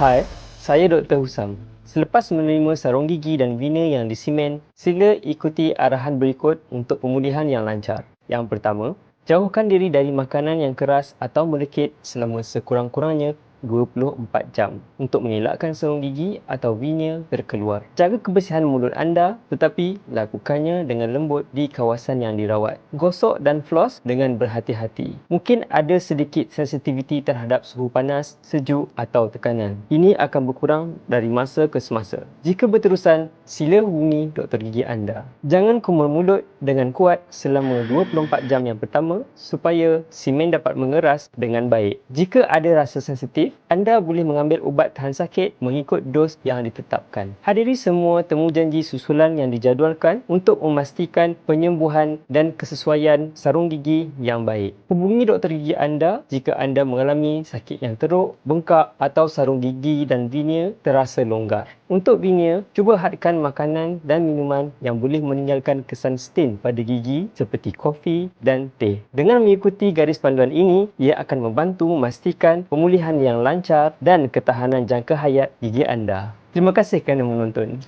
Hai, saya Dr. Husam. Selepas menerima sarung gigi dan veneer yang disimen, sila ikuti arahan berikut untuk pemulihan yang lancar. Yang pertama, jauhkan diri dari makanan yang keras atau melekit selama sekurang-kurangnya 24 jam untuk mengelakkan sarung gigi atau veneer terkeluar. Jaga kebersihan mulut anda tetapi lakukannya dengan lembut di kawasan yang dirawat. Gosok dan floss dengan berhati-hati. Mungkin ada sedikit sensitiviti terhadap suhu panas, sejuk atau tekanan. Ini akan berkurang dari masa ke semasa. Jika berterusan, sila hubungi doktor gigi anda. Jangan kumur mulut dengan kuat selama 24 jam yang pertama supaya simen dapat mengeras dengan baik. Jika ada rasa sensitif, anda boleh mengambil ubat tahan sakit mengikut dos yang ditetapkan. Hadiri semua temu janji susulan yang dijadualkan untuk memastikan penyembuhan dan kesesuaian sarung gigi yang baik. Hubungi doktor gigi anda jika anda mengalami sakit yang teruk, bengkak atau sarung gigi dan veneer terasa longgar. Untuk veneer, cuba hadkan makanan dan minuman yang boleh meninggalkan kesan stain pada gigi seperti kopi dan teh. Dengan mengikuti garis panduan ini, ia akan membantu memastikan pemulihan yang lancar dan ketahanan jangka hayat gigi anda. Terima kasih kerana menonton.